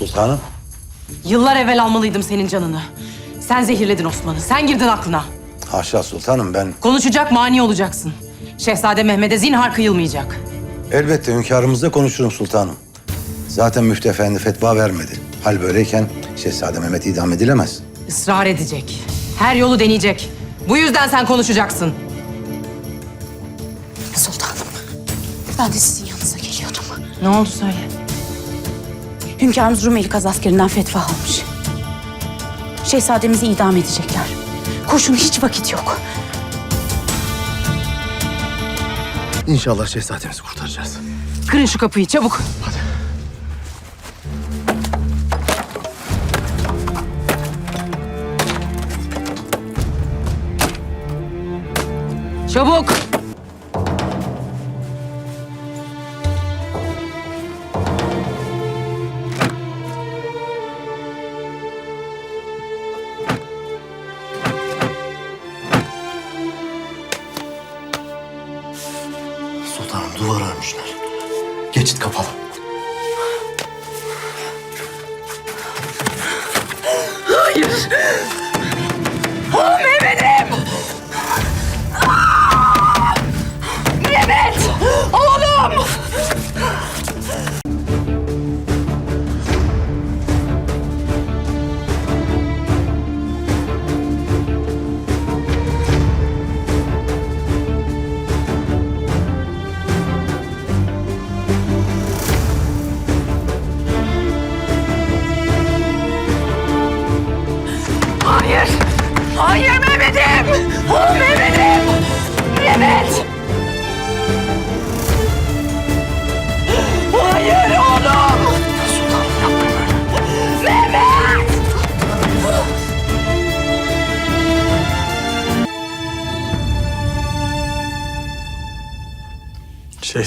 Sultanım. Yıllar evvel almalıydım senin canını. Sen zehirledin Osman'ı. Sen girdin aklına. Haşa sultanım ben Konuşacak mani olacaksın. Şehzade Mehmet'e zinhar kıyılmayacak. elbette hünkârımızla konuşurum sultanım. Zaten Müftü Efendi fetva vermedi. Hal böyleyken Şehzade Mehmet idam edilemez. Israr edecek. Her yolu deneyecek. Bu yüzden sen konuşacaksın. Sultanım, ben de sizin yanınıza geliyordum. Ne oldu söyle. Hünkârımız Rumeli Kaz askerinden fetva almış. Şehzademizi idam edecekler. Koşun hiç vakit yok. İnşallah şehzademizi kurtaracağız. Kırın şu kapıyı çabuk. Çabuk.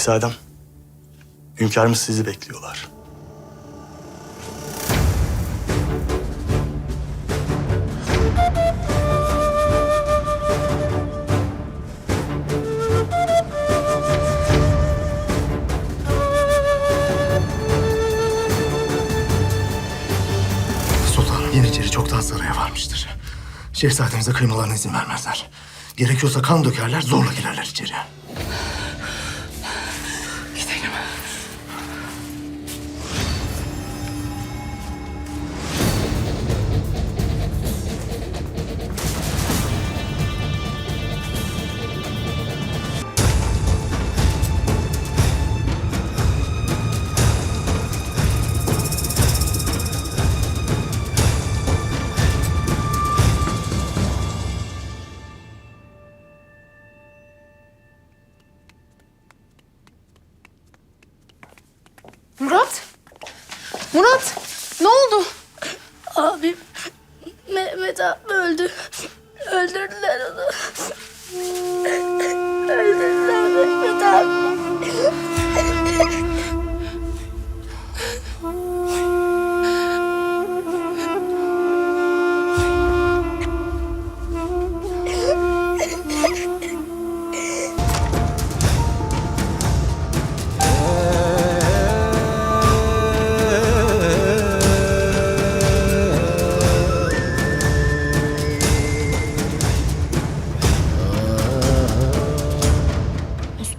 Şehzadem, hünkârımız sizi bekliyorlar. Sultanım Yeniçeri çoktan saraya varmıştır. Şehzademize kıymalarına izin vermezler. Gerekiyorsa kan dökerler, zorla girerler içeriye.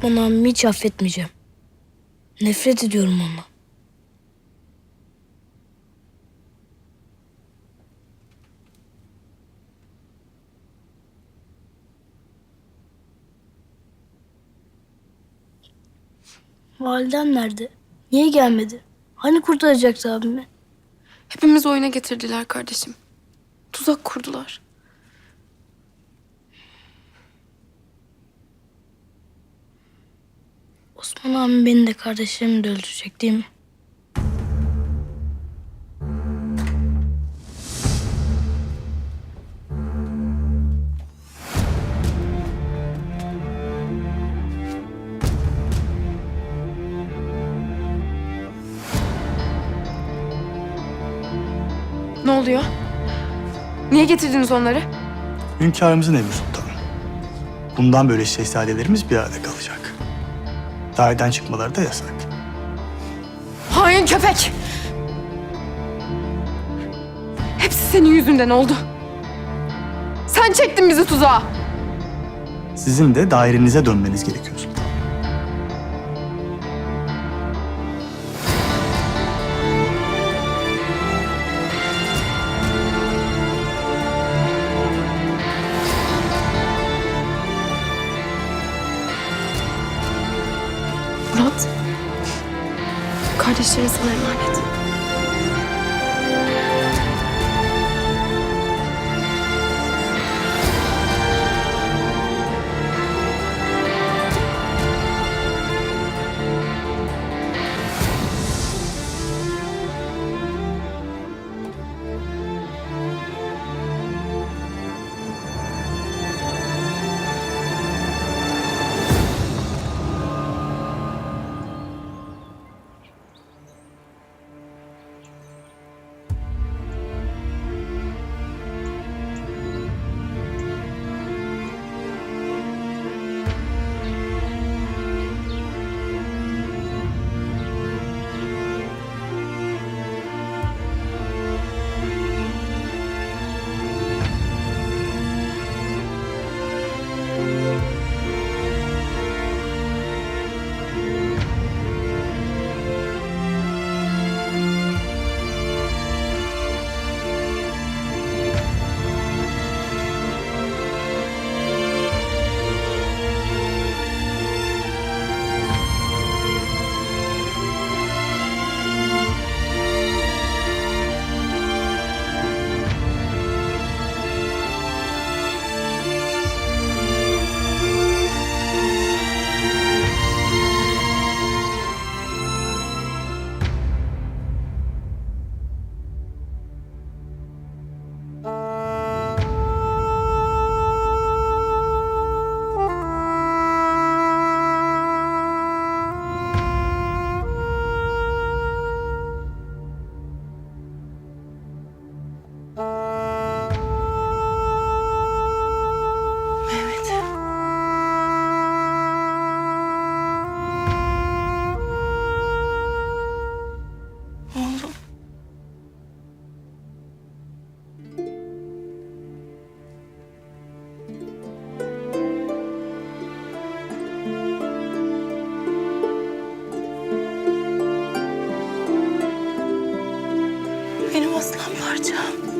Osman abimi hiç affetmeyeceğim. Nefret ediyorum ondan. Validem nerede? Niye gelmedi? Hani kurtaracaktı abimi? Hepimiz oyuna getirdiler kardeşim. Tuzak kurdular. Osman abim beni de kardeşlerimi de öldürecek değil mi? Ne oluyor? Niye getirdiniz onları? Hünkârımızın emri sultanım. Bundan böyle şehzadelerimiz bir arada kalacak. Daireden çıkmaları da yasak. Hain köpek! Hepsi senin yüzünden oldu. Sen çektin bizi tuzağa. Sizin de dairenize dönmeniz gerekiyor. Murat. Kardeşlerin emanet. Benim aslan parçam.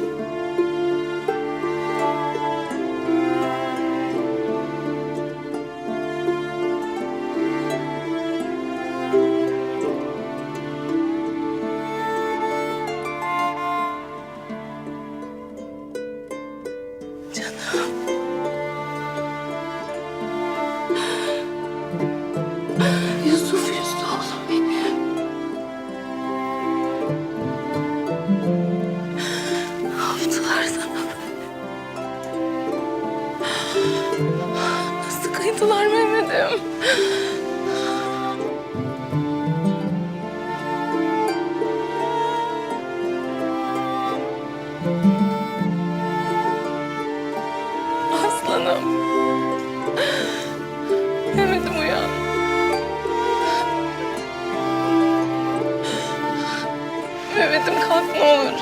olur.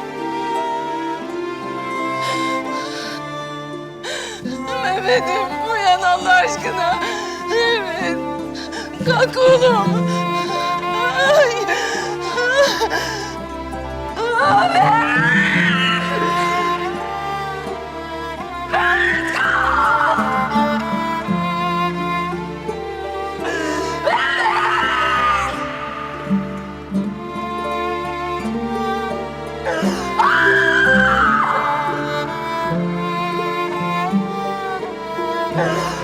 Mehmet'im uyan Allah aşkına. Mehmet kalk oğlum. Oh.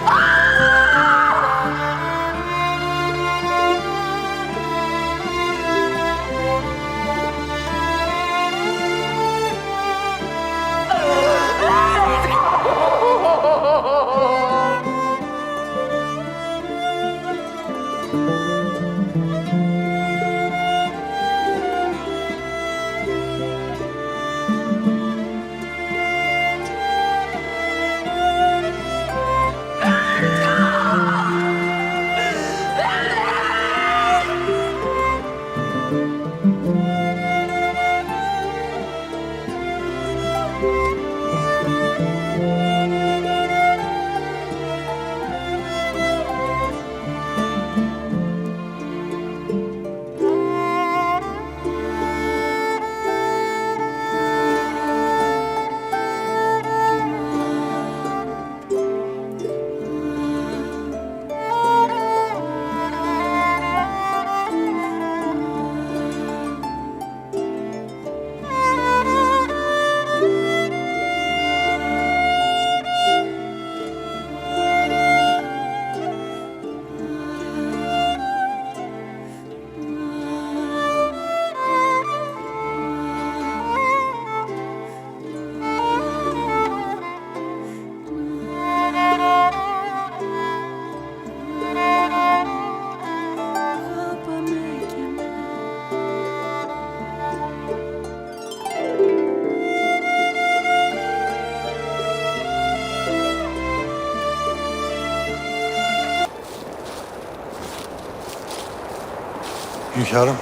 Hünkârım.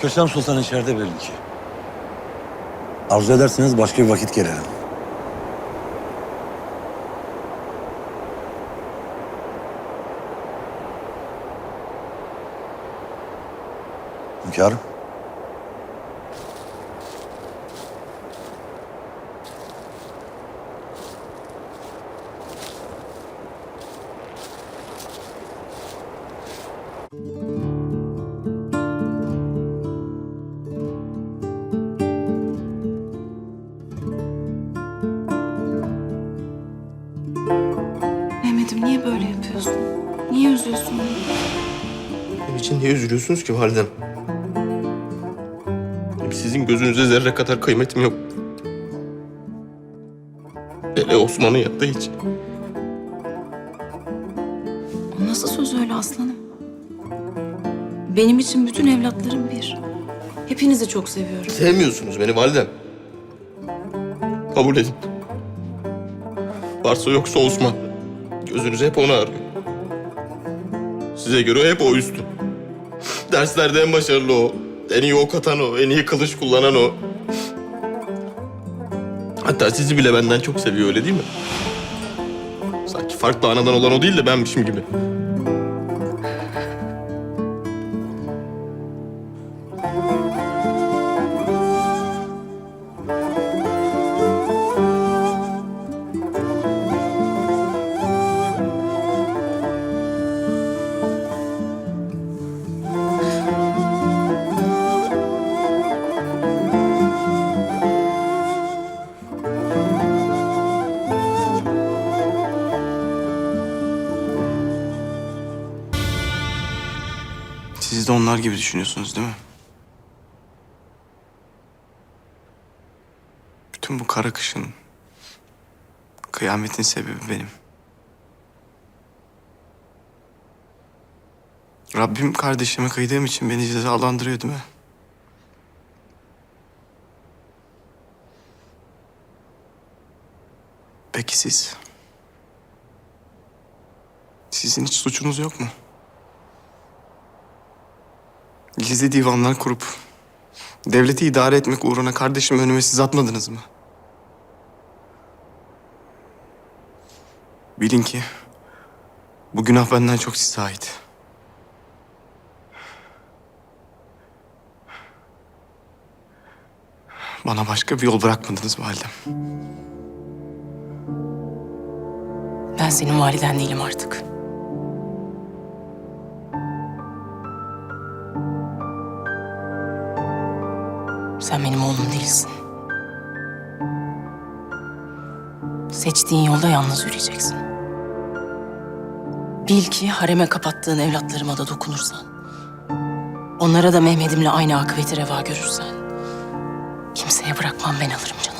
Kösem Sultan içeride belli ki. Arzu ederseniz başka bir vakit gelelim. Hünkârım. Mehmet'im niye üzülüyorsunuz ki validem? Sizin gözünüze zerre kadar kıymetim yok. Hele Osman'ın yanında hiç. O nasıl söz öyle aslanım? Benim için bütün evlatlarım bir. Hepinizi çok seviyorum. Sevmiyorsunuz beni validem. Kabul edin. Varsa yoksa Osman. Gözünüz hep onu arıyor. Size göre hep o üstün. Derslerde en başarılı o. En iyi ok atan o. En iyi kılıç kullanan o. Hatta sizi bile benden çok seviyor öyle değil mi? Sanki farklı anadan olan o değil de benmişim gibi. Düşünüyorsunuz değil mi? Bütün bu kara kışın, kıyametin sebebi benim. Rabbim kardeşime kıydığım için beni cezalandırıyor değil mi? Peki siz? Sizin hiç suçunuz yok mu? Gizli divanlar kurup devleti idare etmek uğruna kardeşim önüme siz atmadınız mı? Bilin ki bu günah benden çok size ait. Bana başka bir yol bırakmadınız validem. Ben senin validen değilim artık. Sen benim oğlum değilsin. Seçtiğin yolda yalnız yürüyeceksin. Bil ki hareme kapattığın evlatlarıma da dokunursan, onlara da Mehmet'imle aynı akıbeti reva görürsen, kimseye bırakmam ben alırım canını.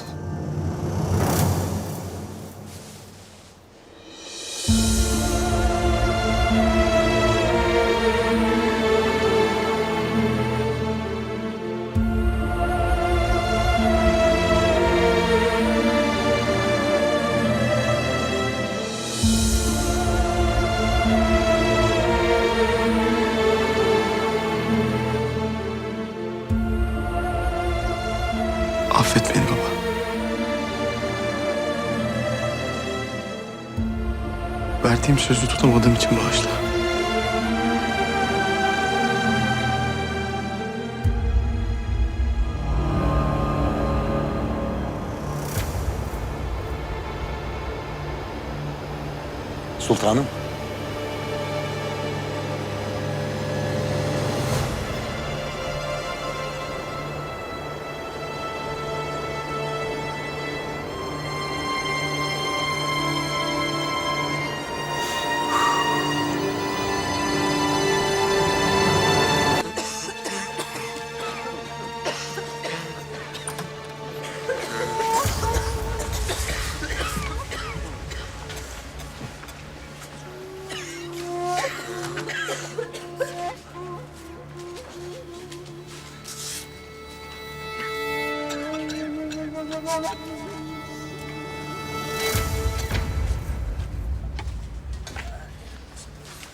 Verdiğim sözü tutamadığım için bağışla. Sultanım.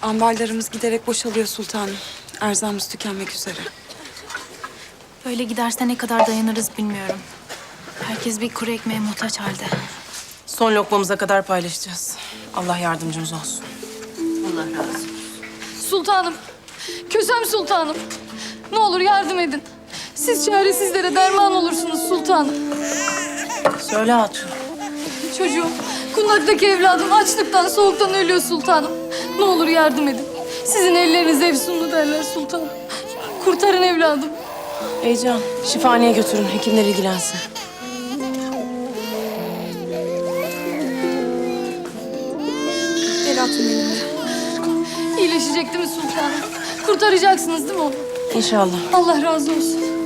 Ambarlarımız giderek boşalıyor sultanım. Erzağımız tükenmek üzere. Böyle giderse ne kadar dayanırız bilmiyorum. Herkes bir kuru ekmeğe muhtaç halde. Son lokmamıza kadar paylaşacağız. Allah yardımcımız olsun. Sultanım, Kösem Sultanım. Ne olur yardım edin. Siz çaresizlere derman olursunuz sultanım. Söyle hatun. Çocuğum, kundaktaki evladım açlıktan, soğuktan ölüyor sultanım. Ne olur yardım edin. Sizin elleriniz efsunlu derler sultanım. Kurtarın evladım. Heyecan. Şifaneye götürün. Hekimler ilgilensin. Hatun benimle. İyileşecek değil mi sultanım? Kurtaracaksınız değil mi onu? İnşallah. Allah razı olsun.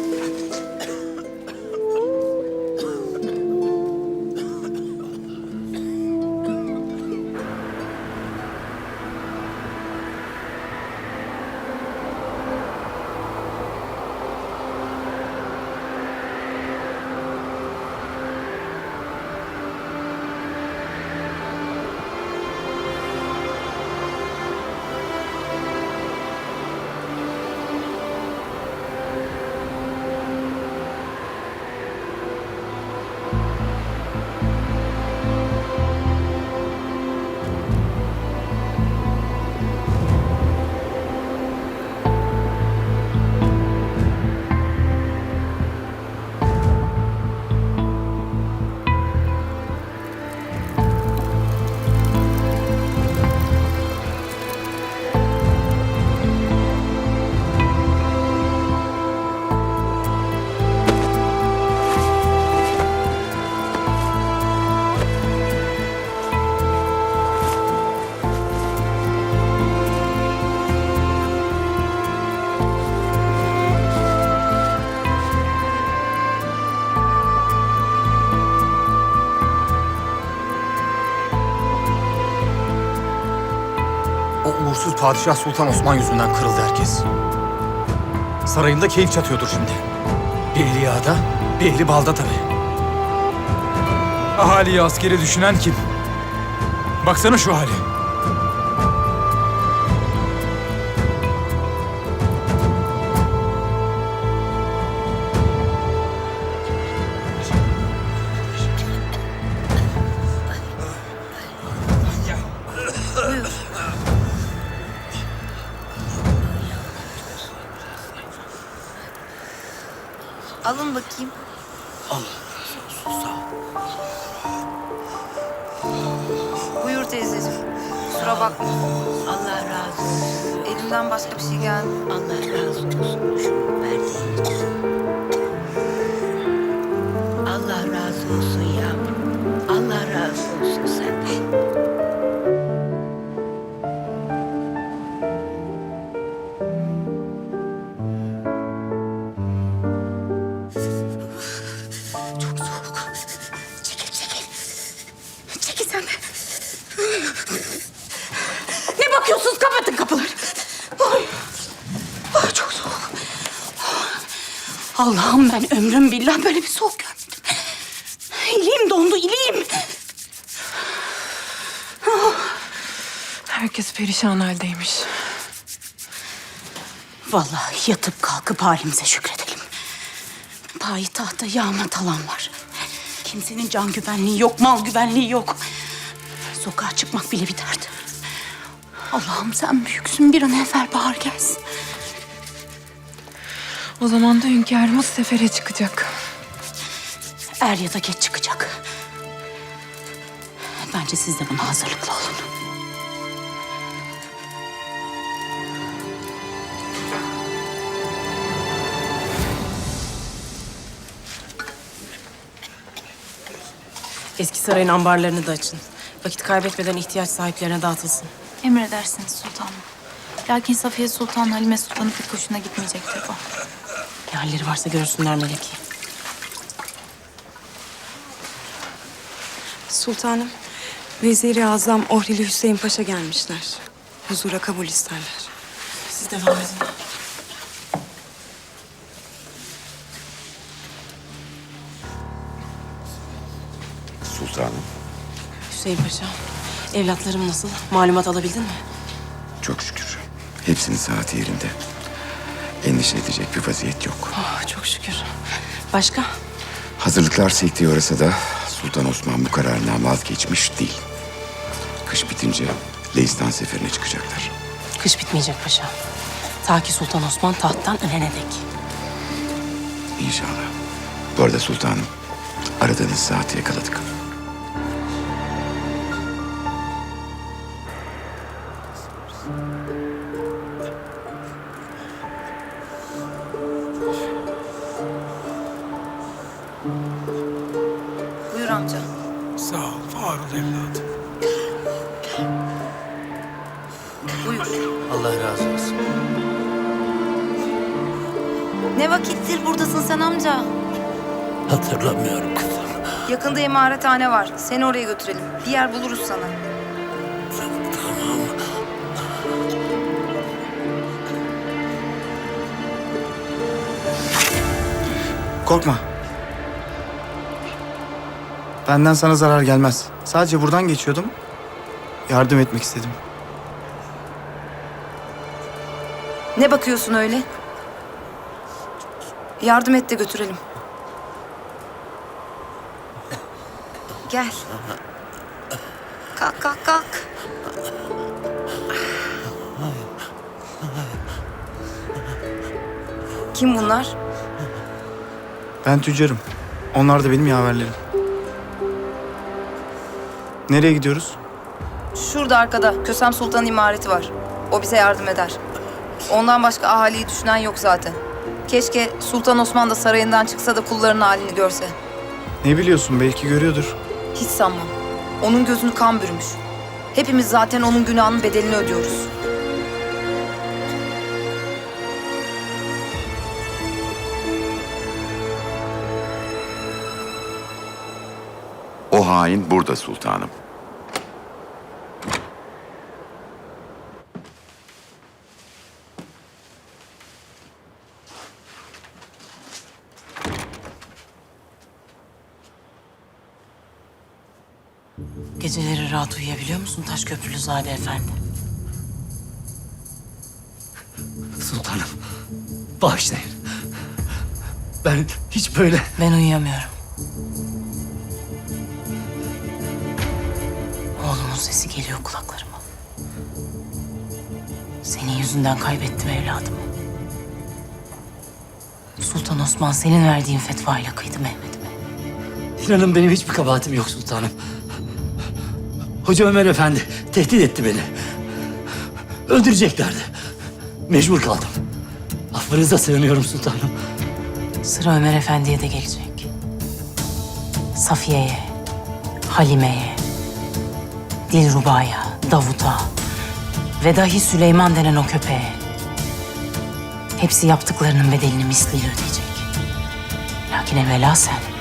Padişah Sultan Osman yüzünden kırıldı herkes. Sarayında keyif çatıyordur şimdi. Bir eli yağda, bir eli balda tabii. Ahaliyi askeri düşünen kim? Baksana şu hali. Bakayım. Al. Buyur teyzeciğim. Kusura bakma. Allah razı olsun. Elimden başka bir şey geldi. Allah razı olsun. Allah'ım ben ömrüm billah böyle bir soğuk görmedim. İliğim dondu, iliğim. Herkes perişan haldeymiş. Vallahi yatıp kalkıp halimize şükredelim. Payitahta yağma talan var. Kimsenin can güvenliği yok, mal güvenliği yok. Sokağa çıkmak bile bir dert. Allah'ım sen büyüksün bir an evvel bahar gelsin. O zaman da hünkârımız sefere çıkacak. Er ya da geç çıkacak. Bence siz de buna hazırlıklı olun. Eski sarayın ambarlarını da açın. Vakit kaybetmeden ihtiyaç sahiplerine dağıtılsın. Emredersiniz sultanım. Lakin Safiye Sultan Halime Sultan'ın pek hoşuna gitmeyecektir bu. Ne halleri varsa görsünler Meleki. Sultanım, Veziri Azam Ohrili Hüseyin Paşa gelmişler. Huzura kabul isterler. Siz devam edin. Sultanım, Hüseyin Paşa, evlatlarım nasıl? Malumat alabildin mi? çok şükür. Hepsinin saati yerinde. Endişe edecek bir vaziyet yok. Oh, çok şükür. Başka? Hazırlıklar sekteye uğrasa da Sultan Osman bu kararından vazgeçmiş değil. Kış bitince Leistan seferine çıkacaklar. Kış bitmeyecek paşa. Ta ki Sultan Osman tahttan ölene dek. İnşallah. Bu arada sultanım, aradığınız saati yakaladık. Ol, var ol evladım. Buyur. Allah razı olsun. Ne vakittir buradasın sen amca? Hatırlamıyorum kızım. Yakında imarethane var. Seni oraya götürelim. Bir yer buluruz sana. Korkma. Benden sana zarar gelmez. Sadece buradan geçiyordum. Yardım etmek istedim. Ne bakıyorsun öyle? Yardım et de götürelim. Gel. Kalk kalk kalk. Kim bunlar? Ben tüccarım. Onlar da benim yaverlerim. Nereye gidiyoruz? Şurada arkada Kösem Sultan imareti var. O bize yardım eder. Ondan başka ahaliyi düşünen yok zaten. Keşke Sultan Osman da sarayından çıksa da kulların halini görse. Ne biliyorsun belki görüyordur. Hiç sanmam. Onun gözünü kan bürümüş. Hepimiz zaten onun günahının bedelini ödüyoruz. Hain burada sultanım. Geceleri rahat uyuyabiliyor musun Taşköprülü Zade Efendi? Sultanım, bağışlayın. Ben hiç böyle... Ben uyuyamıyorum. Geliyor kulaklarıma. Senin yüzünden kaybettim evladımı. Sultan Osman senin verdiğin fetvayla kıydı Mehmet'ime. İnanın benim hiçbir kabahatim yok sultanım. Hoca Ömer Efendi tehdit etti beni. Öldüreceklerdi. Mecbur kaldım. Affınıza sığınıyorum sultanım. Sıra Ömer Efendi'ye de gelecek. Safiye'ye, Halime'ye, Dilruba'ya, Davut'a ve dahi Süleyman denen o köpeğe. Hepsi yaptıklarının bedelini misliyle ödeyecek. Lakin evvela sen.